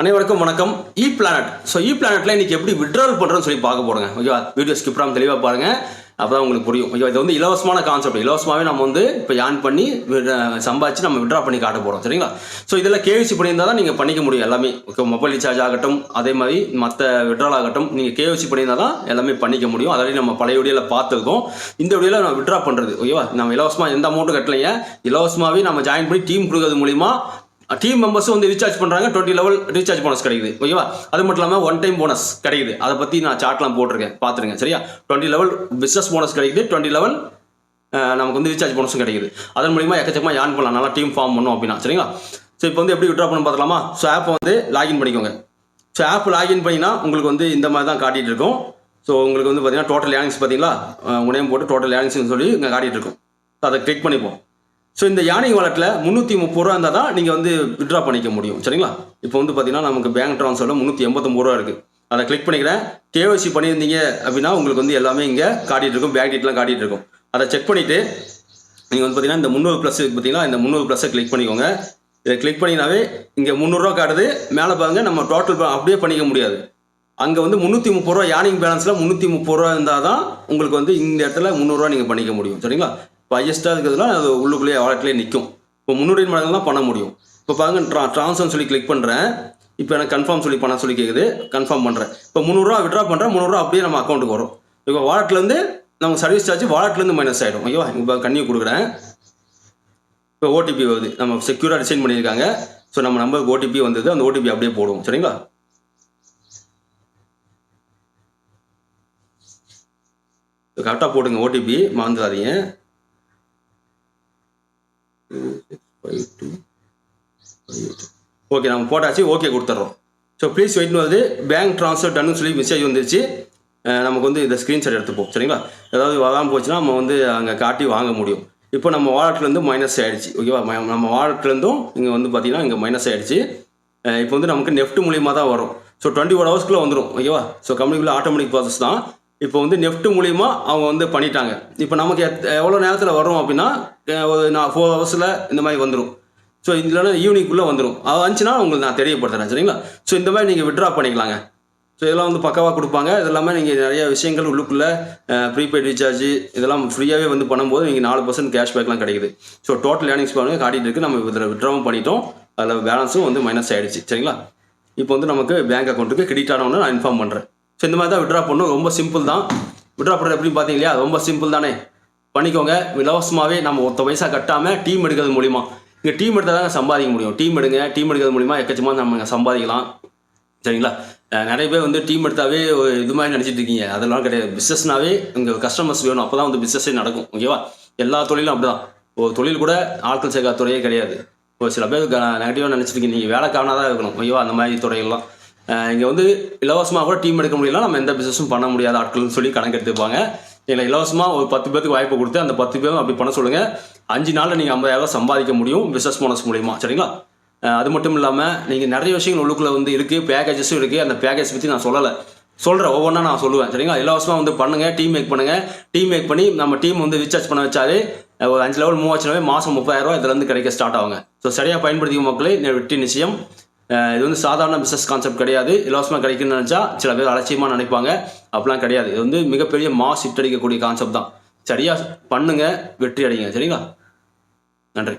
அனைவருக்கும் வணக்கம். இ planet so இ பிளானட்ல இன்னைக்கு எப்படி விட்ரால் பண்ணுறோன்னு சொல்லி பார்க்க போறோங்க. ஓகேவா? வீடியோ ஸ்கிப் பண்ணாமல் தெளிவாக பாருங்க. அப்பதான் உங்களுக்கு புரியும். ஓகேவா? இது வந்து இலவசமான கான்செப்ட் இலவசமாகவே நம்ம வந்து இப்போ யான் பண்ணி வி- சம்பாதிச்சு நம்ம விட்ரா பண்ணி காட்ட போகிறோம் சரிங்களா? ஸோ இதில் கேவிசி பண்ணியிருந்தா தான் நீங்கள் பண்ணிக்க முடியும் எல்லாமே. ஓகே மொபைல் ரீசார்ஜ் ஆகட்டும் அதே மாதிரி மற்ற விட்ரால் ஆகட்டும் நீங்கள் கேவிசி பண்ணியிருந்தா தான் எல்லாமே பண்ணிக்க முடியும். அதாவது நம்ம பழைய வீடியோவில் பார்த்துருக்கோம். இந்த வீடியோவில் நம்ம விட்ரா பண்ணுறது ஓகேவா? நம்ம இலவசமாக எந்த அமௌண்ட்டும் கட்டலைங்க? இலவசமாகவே நம்ம ஜாயின் பண்ணி டீம் கொடுக்கறது மூலிமா டீம் மெம்பர்ஸும் வந்து ரீசார்ஜ் பண்ணுறாங்க டுவெண்ட்டி லெவல் ரீசார்ஜ் போனஸ் கிடைக்குது. ஓகேவா அது மட்டும் இல்லாமல் ஒன் டைம் போனஸ் கிடைக்குது. அதை பற்றி நான் சார்ட்லாம் போட்டிருக்கேன். பார்த்துருங்க. சரியா? டுவெண்ட்டி லெவல் பிஸ்னஸ் போனஸ் கிடைக்குது. டுவெண்ட்டி லெவல் நமக்கு வந்து ரீசார்ஜ் போனஸும் கிடைக்குது. அதன் மூலிமா எக்கச்சக்கமாக யான் பண்ணலாம். நல்லா டீம் ஃபார்ம் பண்ணோம் அப்படின்னா. சரிங்களா? ஸோ இப்போ வந்து எப்படி விட்ரா பண்ண பார்க்கலாமா ஸோ ஆப்பை வந்து லாகின் பண்ணிக்கோங்க. ஸோ ஆப் லாகின் பண்ணினா உங்களுக்கு வந்து இந்த மாதிரி தான் காட்டிகிட்டு இருக்கும். ஸோ உங்களுக்கு வந்து பார்த்தீங்கன்னா டோட்டல் ஏர்னிங்ஸ் பார்த்தீங்களா? உங்கள் நேம் போட்டு டோட்டல் ஏர்னிங்ஸ்னு சொல்லி இங்கே காட்டிகிட்டு இருக்கும். ஸோ அதை கிளிக் பண்ணிப்போம். ஸோ இந்த யானை வாலெட்டில் முந்நூற்றி முப்பது ரூபா இருந்தால் தான் நீங்கள் வந்து விட்ரா பண்ணிக்க முடியும். சரிங்களா? இப்போ வந்து பார்த்தீங்கன்னா நமக்கு பேங்க் ட்ரான்ஸ்ஃபரில் முந்நூற்றி எண்பத்தொம்பது ரூபா இருக்குது அதை கிளிக் பண்ணிக்கிறேன். கேஒசி பண்ணியிருந்தீங்க அப்படின்னா உங்களுக்கு வந்து எல்லாமே இங்கே காட்டிகிட்டு இருக்கும். பேங்க் டீட்டெயிலாம் காட்டிகிட்டு இருக்கும். அதை செக் பண்ணிவிட்டு நீங்கள் வந்து பார்த்தீங்கன்னா இந்த முந்நூறு ப்ளஸ் பார்த்தீங்கன்னா இந்த முந்நூறு ப்ளஸ்ஸை கிளிக் பண்ணிக்கோங்க. இதை கிளிக் பண்ணினாவே இங்கே முந்நூறுரூவா காட்டுது. மேலே பாருங்க நம்ம டோட்டல் அப்படியே பண்ணிக்க முடியாது. அங்கே வந்து முந்நூற்றி முப்பது ரூபா யானிங் பேலன்ஸில் முந்நூற்றி முப்பது ரூபா இருந்தால் தான் உங்களுக்கு வந்து இந்த இடத்துல முந்நூறுரூவா நீங்கள் பண்ணிக்க முடியும். சரிங்களா? இப்போ ஹையஸ்ட்டாக இருக்கிறதுல அது உள்ளுக்குள்ளேயே வாலெட்லேயே நிற்கும் இப்போ முந்நூறு மடங்கு தான் பண்ண முடியும். இப்போ பாருங்க ட்ரா ட்ரான்ஸ்ஃபர்னு சொல்லி கிளிக் பண்ணுறேன் இப்போ எனக்கு கன்ஃபார்ம் சொல்லி பண்ண சொல்லி கேட்குது கன்ஃபார்ம் பண்ணுறேன் இப்போ முந்நூறுரூவா விட்ரா பண்ணுறேன் முந்நூறுரூவா அப்படியே நம்ம அக்கௌண்ட்டுக்கு வரும். இப்போ வாலெட்லேருந்து நம்ம சர்வீஸ் சார்ஜ் வாலெட்லேருந்து மைனஸ் ஆகிடும் ஐயோ இப்போ கன்னியூ கொடுக்குறேன். இப்போ ஓடிபி வருது. நம்ம செக்யூராக டிசைன் பண்ணியிருக்காங்க. ஸோ நம்ம நம்பருக்கு ஓடிபி வந்தது. அந்த ஓடிபி அப்படியே போடுவோம். சரிங்களா? கரெக்டாக போடுங்க ஓடிபி மறந்துடாதீங்க. ஓகே நம்ம போட்டாச்சு ஓகே கொடுத்துட்றோம் ஸோ ப்ளீஸ் வெயிட்னு வருது பேங்க் ட்ரான்ஸ்ஃபர் டன்னு சொல்லி மெசேஜ் வந்துருச்சு. நமக்கு வந்து இந்த ஸ்க்ரீன்ஷாட் எடுத்துப்போம் சரிங்களா? ஏதாவது வராமல் போச்சுன்னா நம்ம வந்து அங்கே காட்டி வாங்க முடியும். இப்போ நம்ம வாலெட்லேருந்து மைனஸ் ஆகிடுச்சு ஓகேவா நம்ம வாலெட்லேருந்தும் இங்கே வந்து பார்த்தீங்கன்னா இங்கே மைனஸ் ஆகிடுச்சு இப்போ வந்து நமக்கு நெஃப்ட் மூலியமாக தான் வரும். ஸோ டுவெண்ட்டி ஒன் ஹவர்ஸ்க்குள்ளே வந்துடும் ஓகேவா ஸோ கம்பெனிக்குள்ளே ஆட்டோமேட்டிக் ப்ராசஸ் தான். இப்போ வந்து நெஃப்ட் மூலியமாக அவங்க வந்து பண்ணிட்டாங்க. இப்போ நமக்கு எத்- எவ்வளோ நேரத்தில் வரும் அப்படின்னா ஒரு நான் ஃபோர் ஹவர்ஸில் இந்த மாதிரி வந்துடும் ஸோ இல்லைன்னா ஈவினிங்குள்ளே வந்துடும் அது வந்துச்சுன்னா உங்களுக்கு நான் தெரியப்படுத்துறேன் சரிங்களா? ஸோ இந்த மாதிரி நீங்கள் விட்ரா பண்ணிக்கலாங்க. ஸோ இதெல்லாம் வந்து பக்காவாக கொடுப்பாங்க. இதெல்லாமே நீங்கள் நிறைய விஷயங்கள் உள்ளுக்குள்ளே ப்ரீபெய்ட் ரீசார்ஜ் இதெல்லாம் ஃப்ரீயாகவே வந்து பண்ணும்போது நீங்கள் நாலு பர்சன்ட் கேஷ்பேக்லாம் கிடைக்குது. ஸோ டோட்டல் ஏர்னிங்ஸ் பாருங்க காட்டிகிட்டு இருக்கு. நம்ம இதில் விட்ராவும் பண்ணிட்டோம். அதில் பேலன்ஸும் வந்து மைனஸ் ஆகிடுச்சு சரிங்களா? இப்போ வந்து நமக்கு பேங்க் அக்கௌண்ட்டுக்கு கிரெடிட் ஆனவொன்னு நான் இன்ஃபார்ம் பண்ணுறேன் ஸோ இந்த மாதிரி தான் விட்ரா பண்ணணும். ரொம்ப சிம்பிள் தான். விட்ரா பண்ணுறது எப்படி பார்த்தீங்க இல்லையா? ரொம்ப சிம்பிள் தானே. பண்ணிக்கோங்க. இலவசமாகவே நம்ம ஒத்த பைசா கட்டாமல் டீம் எடுக்கிறது மூலிமா இங்கே டீம் எடுத்தால் தாங்க சம்பாதிக்க முடியும். டீம் எடுங்க டீம் எடுக்கிறது மூலிமா எக்கச்சமாக நம்ம சம்பாதிக்கலாம். சரிங்களா? நிறைய பேர் வந்து டீம் எடுத்தாவே ஒரு இது மாதிரி நினச்சிட்டு இருக்கீங்க. அதெல்லாம் கிடையாது. பிஸ்னஸ்னாவே உங்கள் கஸ்டமர்ஸ் வேணும். அப்போ தான் வந்து பிஸ்னஸே நடக்கும். ஓகேவா எல்லா தொழிலும் அப்படிதான். ஒரு தொழில் கூட ஆட்கள் சேர்க்காத துறையே கிடையாது. ஒரு சில பேர் நெகட்டிவாக நினச்சிருக்கீங்க நீங்கள் வேலைக்காரனாக தான் இருக்கணும். ஓகேவா அந்த மாதிரி துறையெல்லாம் இங்கே வந்து இலவசமாக கூட டீம் எடுக்க முடியல நம்ம எந்த பிஸ்னஸும் பண்ண முடியாத ஆட்கள்னு சொல்லி கணக்கு எடுத்துப்பாங்க. இல்லை இலவசமாக ஒரு பத்து பேருக்கு வாய்ப்பு கொடுத்து அந்த பத்து பேரும் அப்படி பண்ண சொல்லுங்கள் அஞ்சு நாளில் நீங்கள் ஐம்பதாயிரம் சம்பாதிக்க முடியும் பிஸ்னஸ் போனஸ் மூலிமா சரிங்களா? அது மட்டும் இல்லாமல் நீங்கள் நிறைய விஷயங்கள் உள்ளுக்குள்ளே வந்து இருக்குது பேக்கேஜஸும் இருக்குது அந்த பேக்கேஜ் பற்றி நான் சொல்லலை. சொல்கிறேன் ஒவ்வொன்றா நான் சொல்லுவேன். சரிங்களா? இலவசமாக வந்து பண்ணுங்கள் டீம் மேக் பண்ணுங்கள் டீம் மேக் பண்ணி நம்ம டீம் வந்து ரீசார்ஜ் பண்ண வச்சாலே ஒரு அஞ்சு லெவல் மூவாச்சுனாவே மாதம் முப்பதாயிரரூவா இதுலேருந்து கிடைக்க ஸ்டார்ட் ஆகுங்க. ஸோ சரியாக பயன்படுத்திக்கும் மக்களே நெ- வெற்றி நிச்சயம். இது வந்து சாதாரண பிஸ்னஸ் கான்செப்ட் கிடையாது. இலவசமாக கிடைக்குன்னு நினச்சா சில பேர் அலட்சியமாக நினைப்பாங்க. அப்படிலாம் கிடையாது. இது வந்து மிகப்பெரிய மாஸ் ஹிட் அடிக்கக்கூடிய கான்செப்ட் தான். சரியாக பண்ணுங்கள் வெற்றி அடைங்க. சரிங்களா? நன்றி.